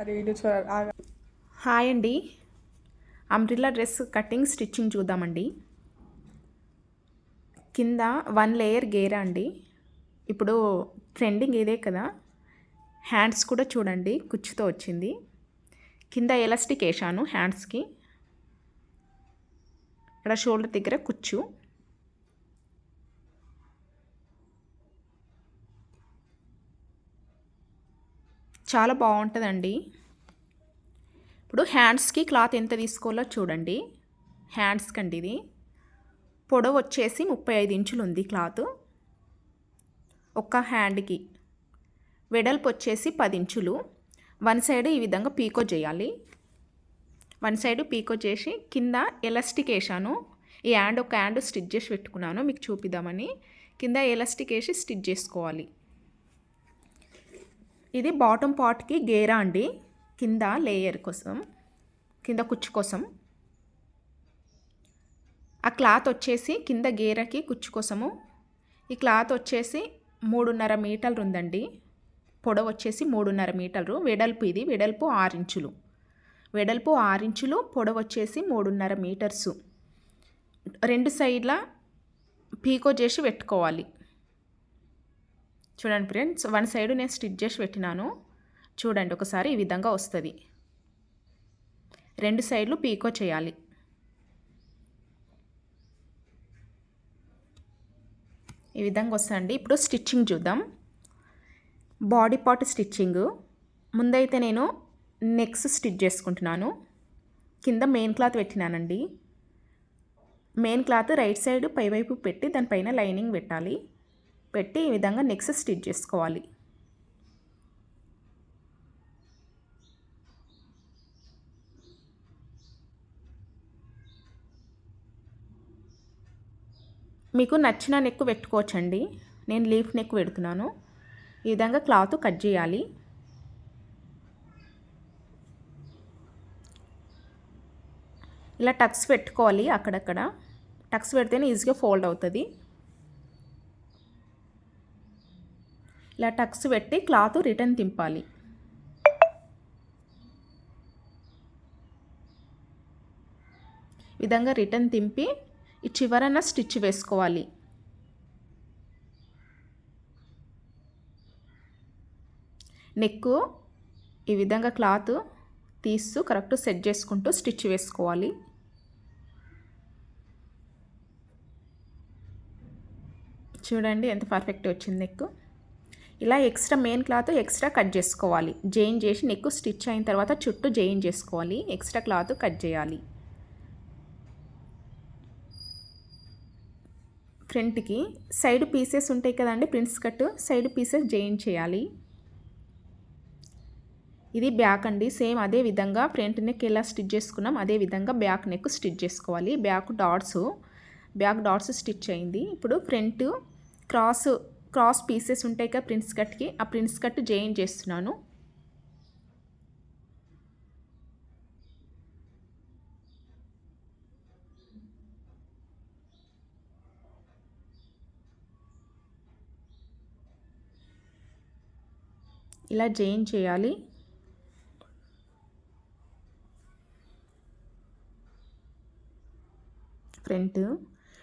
అరే వీడియో చూడాలి హాయ్ అండి. అంబ్రిల్లా డ్రెస్ కటింగ్ స్టిచ్చింగ్ చూద్దామండి. కింద వన్ లేయర్ గేరా అండి. ఇప్పుడు ట్రెండింగ్ ఇదే కదా. హ్యాండ్స్ కూడా చూడండి కుచ్చుతో వచ్చింది. కింద ఎలాస్టిక్ వేసాను హ్యాండ్స్కి. ఇక్కడ షోల్డర్ దగ్గర కుచ్చు. చాలా బాగుంటుందండి. ఇప్పుడు హ్యాండ్స్కి క్లాత్ ఎంత తీసుకోవాలో చూడండి. హ్యాండ్స్కి అండి ఇది. పొడవు వచ్చేసి ముప్పై ఐదు ఇంచులు ఉంది క్లాత్. ఒక్క హ్యాండ్కి వెడల్పు వచ్చేసి పది ఇంచులు. వన్ సైడ్ ఈ విధంగా పీకో చేయాలి. వన్ సైడ్ పీకో చేసి కింద ఎలాస్టిక్ వేసాను ఈ హ్యాండ్ ఒక హ్యాండ్ స్టిచ్ చేసి పెట్టుకున్నాను. మీకు చూపిద్దామని. కింద ఎలాస్టిక్ వేసి స్టిచ్ చేసుకోవాలి. ఇది బాటమ్ పార్ట్కి గేరా అండి. కింద లేయర్ కోసం కింద కుచ్చు కోసం. ఆ క్లాత్ వచ్చేసి కింద గేరకి కుచ్చు కోసము. ఈ క్లాత్ వచ్చేసి మూడున్నర మీటర్లు ఉందండి. పొడవు వచ్చేసి మూడున్నర మీటర్లు వెడల్పు ఇది వెడల్పు ఆరించులు వెడల్పు ఆరించులు పొడవు వచ్చేసి మూడున్నర మీటర్సు రెండు సైడ్ల పీకో చేసి పెట్టుకోవాలి. చూడండి ఫ్రెండ్స్ వన్ సైడ్ నేను స్టిచ్ చేసి పెట్టినాను. చూడండి ఒకసారి ఈ విధంగా వస్తుంది. రెండు సైడ్లు పీకో చేయాలి. ఈ విధంగా వస్తుంది ఇప్పుడు స్టిచ్చింగ్ చూద్దాం. Body part stitching. ముందైతే నేను నెక్స్ స్టిచ్ చేసుకుంటున్నాను. కింద మెయిన్ క్లాత్ పెట్టినానండి. మెయిన్ క్లాత్ రైట్ సైడ్ పైవైపు పెట్టి దానిపైన లైనింగ్ పెట్టాలి. పెట్టి ఈ విధంగా నెక్స్ట్ స్టిచ్ చేసుకోవాలి. మీకు నచ్చిన నెక్ పెట్టుకోవచ్చండి. నేను లీఫ్ నెక్ పెడుతున్నాను. ఈ విధంగా క్లాత్ కట్ చేయాలి. ఇలా టక్స్ పెట్టుకోవాలి అక్కడక్కడ. టక్స్ పెడితేనే ఈజీగా ఫోల్డ్ అవుతుంది. ఇలా టక్స్ పెట్టి క్లాత్ రిటర్న్ తింపాలి. విధంగా రిటర్న్ తింపి ఈ చివరన స్టిచ్ వేసుకోవాలి. నెక్ ఈ విధంగా క్లాత్ తీస్తూ కరెక్ట్ సెట్ చేసుకుంటూ స్టిచ్ వేసుకోవాలి. చూడండి ఎంత పర్ఫెక్ట్ వచ్చింది నెక్ ఇలా extra main cloth extra cut చేసుకోవాలి. జైన్ చేసి నెక్ స్టిచ్ అయిన తర్వాత చుట్టూ జైన్ చేసుకోవాలి. ఎక్స్ట్రా క్లాత్ కట్ చేయాలి. ఫ్రంట్కి సైడ్ పీసెస్ ఉంటాయి కదండి prince cut side pieces join చేయాలి. ఇది బ్యాక్ అండి సేమ్ అదే విధంగా ఫ్రంట్ నెక్ ఎలా స్టిచ్ చేసుకున్నాం అదే విధంగా బ్యాక్ నెక్ స్టిచ్ చేసుకోవాలి. Back dots back dots stitch అయింది. ఇప్పుడు ఫ్రంట్ క్రాస్ క్రాస్ పీసెస్ ఉంటాయి కదా ప్రిన్స్ కట్కి ఆ ప్రిన్స్ కట్ జాయిన్ చేస్తున్నాను. ఇలా జాయిన్ చేయాలి. ఫ్రంట్.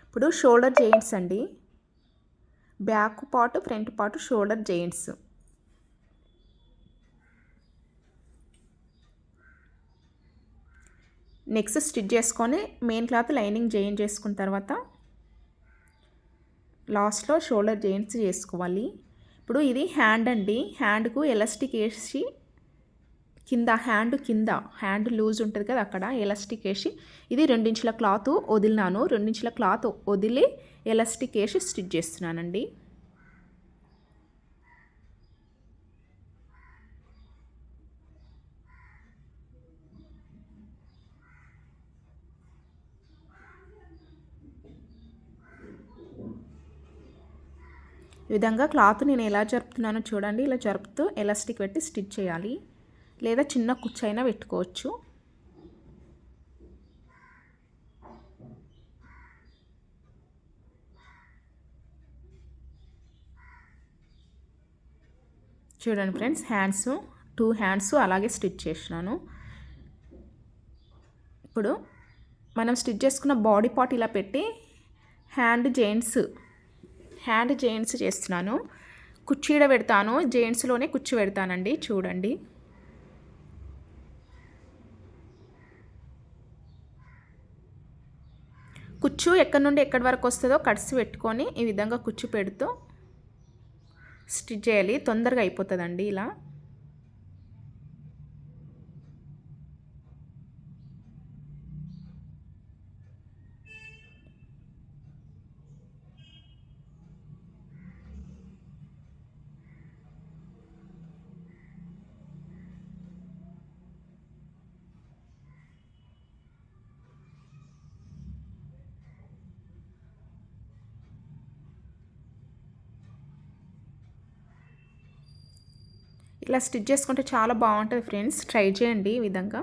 ఇప్పుడు షోల్డర్ చేయించండి అండి. Back part front part shoulder joints next stitch చేసుకొని మెయిన్ క్లాత్ లైనింగ్ జాయిన్ చేసుకున్న తర్వాత లాస్ట్లో షోల్డర్ జాయింట్స్ చేసుకోవాలి. ఇప్పుడు ఇది హ్యాండ్ అండి. హ్యాండ్కు ఎలాస్టిక్ వేసి కింద హ్యాండ్ కింద హ్యాండ్ లూజ్ ఉంటుంది కదా అక్కడ ఎలాస్టిక్ వేసి. ఇది రెండించుల క్లాత్ వదిలినాను. రెండించుల క్లాత్ వదిలి ఎలాస్టిక్ వేసి స్టిచ్ చేస్తున్నానండి. ఈ విధంగా క్లాత్ నేను ఎలా జరుపుతున్నానో చూడండి. ఇలా జరుపుతూ ఎలాస్టిక్ పెట్టి స్టిచ్ చేయాలి. లేదా చిన్న కుచ్చైనా పెట్టుకోవచ్చు. చూడండి ఫ్రెండ్స్ హ్యాండ్స్ టూ హ్యాండ్స్ అలాగే స్టిచ్ చేసినాను. ఇప్పుడు మనం స్టిచ్ చేసుకున్న బాడీ పార్ట్ ఇలా పెట్టి హ్యాండ్ జెయింట్స్ హ్యాండ్ జెయింట్స్ చేస్తున్నాను. కుర్చీడ పెడతాను జెయింట్స్లోనే కుర్చీ పెడతానండి చూడండి. కుచ్చు ఎక్కడి నుండి ఎక్కడి వరకు వస్తుందో కడిసి పెట్టుకొని ఈ విధంగా కుచ్చు పెడుతూ స్టిచ్ చేయాలి. తొందరగా అయిపోతుందండి ఇలా. ఇలా స్టిచ్ చేసుకుంటే చాలా బాగుంటుంది ఫ్రెండ్స్. ట్రై చేయండి ఈ విధంగా.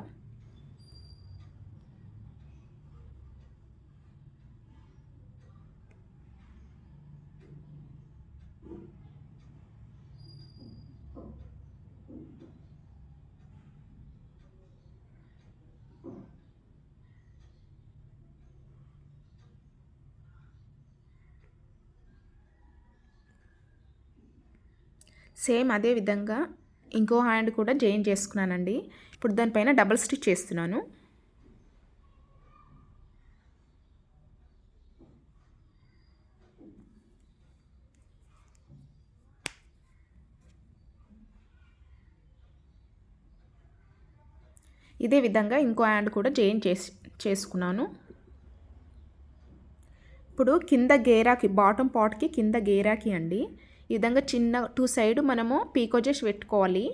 సేమ్ అదే విధంగా. ఇంకో హ్యాండ్ కూడా జాయిన్ చేసుకున్నానండి. ఇప్పుడు దానిపైన డబల్ స్టిచ్ చేస్తున్నాను. ఇదే విధంగా ఇంకో హ్యాండ్ కూడా జాయిన్ చేసి చేసుకున్నాను. ఇప్పుడు కింద గేరాకి బాటమ్ పాట్కి కింద గేరాకి అండి. ఈ విధంగా చిన్న టూ సైడ్ మనము పీకో చేసి పెట్టుకోవాలి.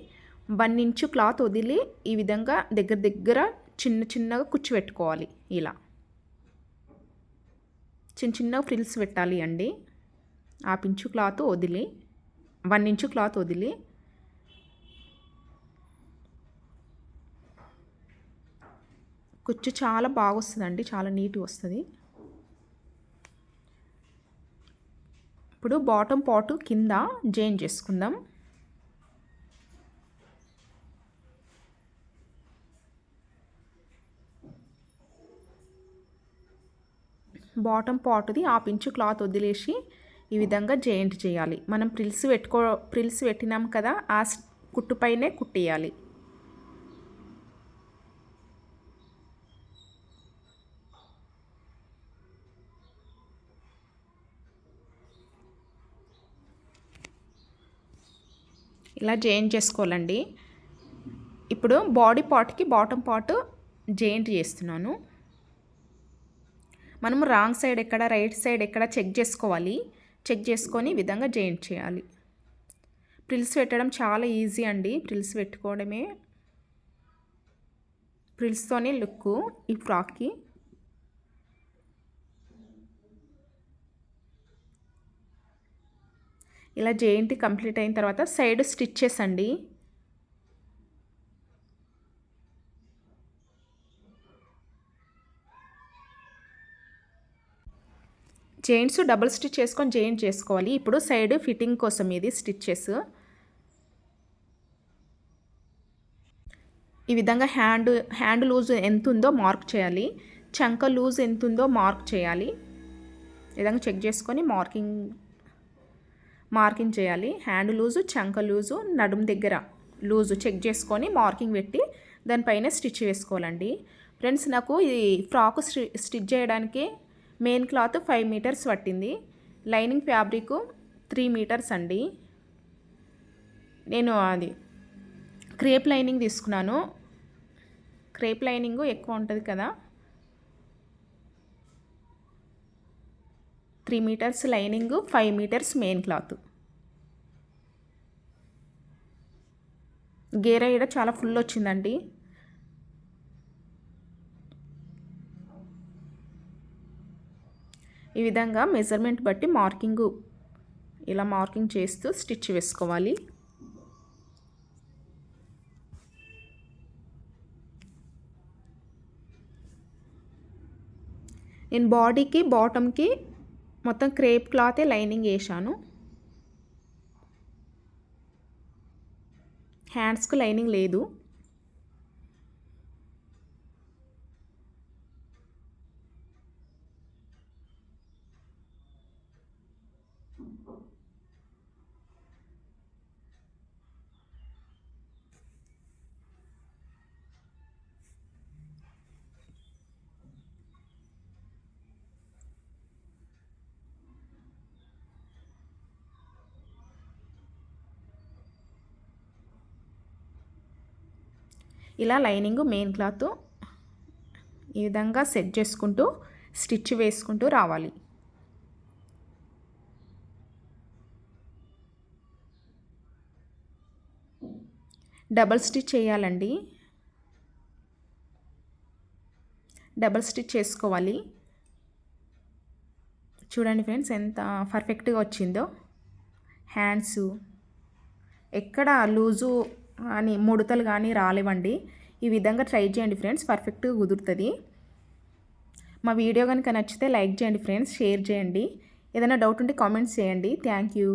వన్ ఇంచు క్లాత్ వదిలి ఈ విధంగా దగ్గర దగ్గర చిన్న చిన్నగా కుచ్చి పెట్టుకోవాలి ఇలా. చిన్న చిన్న ఫ్రిల్స్ పెట్టాలి అండి. ఆ ఇంచు క్లాత్ వదిలి వన్ ఇంచు క్లాత్ వదిలి కుచ్చు చాలా బాగా వస్తుందండి చాలా నీట్గా వస్తుంది. ఇప్పుడు బాటమ్ పాటు కింద జాయిన్ చేసుకుందాం. బాటమ్ పాటుది ఆ పించు క్లాత్ వదిలేసి ఈ విధంగా జాయింట్ చేయాలి. మనం ప్రిల్స్ పెట్టుకో ప్రిల్స్ పెట్టినాం కదా ఆ కుట్టుపైనే కుట్టేయాలి. ఇలా జాయింట్ చేసుకోవాలండి. ఇప్పుడు బాడీ పార్ట్కి బాటమ్ పార్ట్ జాయింట్ చేస్తున్నాను. మనము రాంగ్ సైడ్ ఎక్కడ రైట్ సైడ్ ఎక్కడ చెక్ చేసుకోవాలి. చెక్ చేసుకొని విధంగా జాయింట్ చేయాలి. ప్రిల్స్ పెట్టడం చాలా ఈజీ అండి. ప్రిల్స్ పెట్టుకోవడమే. ప్రిల్స్తోనే లుక్ ఈ ఫ్రాక్కి. ఇలా జేయింట్ కంప్లీట్ అయిన తర్వాత సైడ్ స్టిచ్చెస్ అండి. జెయింట్స్ డబుల్ స్టిచ్ చేసుకొని జెయింట్ చేసుకోవాలి. ఇప్పుడు సైడ్ ఫిట్టింగ్ కోసం ఇది స్టిచ్చెస్. ఈ విధంగా హ్యాండ్ హ్యాండ్ లూజ్ ఎంత ఉందో మార్క్ చేయాలి. చంక లూజ్ ఎంత ఉందో మార్క్ చేయాలి. విధంగా చెక్ చేసుకొని మార్కింగ్ మార్కింగ్ చేయాలి. హ్యాండ్ లూజు చంక లూజు నడుము దగ్గర లూజు చెక్ చేసుకొని మార్కింగ్ పెట్టి దానిపైన స్టిచ్ వేసుకోవాలండి. ఫ్రెండ్స్ నాకు ఈ ఫ్రాక్ స్టిచ్ చేయడానికి మెయిన్ క్లాత్ ఫైవ్ మీటర్స్ పట్టింది. లైనింగ్ ఫ్యాబ్రిక్ త్రీ మీటర్స్ అండి. నేను అది క్రేప్ లైనింగ్ తీసుకున్నాను. క్రేప్ లైనింగ్ ఎక్కువ ఉంటుంది కదా. Three metres lining five metres main cloth. గేర ఈడ చాలా ఫుల్ వచ్చిందండి. ఈ విధంగా మెజర్మెంట్ బట్టి మార్కింగ్ ఇలా మార్కింగ్ చేస్తూ స్టిచ్ వేసుకోవాలి. నేను బాడీకి బాటమ్కి మొత్తం క్రేప్ క్లాతే లైనింగ్ వేసాను హ్యాండ్స్కు లైనింగ్ లేదు. ఇలా లైనింగ్ మెయిన్ క్లాత్ ఈ విధంగా సెట్ చేసుకుంటూ స్టిచ్ వేసుకుంటూ రావాలి. డబల్ స్టిచ్ చేయాలండి. డబల్ స్టిచ్ చేసుకోవాలి. చూడండి ఫ్రెండ్స్ ఎంత పర్ఫెక్ట్గా వచ్చిందో. హ్యాండ్స్. ఎక్కడ లూజు అని ముడతలు కానీ రాలేవండి. ఈ విధంగా ట్రై చేయండి ఫ్రెండ్స్. పర్ఫెక్ట్గా కుదురుతుంది. మా వీడియో కనుక నచ్చితే లైక్ చేయండి ఫ్రెండ్స్. షేర్ చేయండి. ఏదైనా డౌట్ ఉంటే కామెంట్స్ చేయండి. Thank you.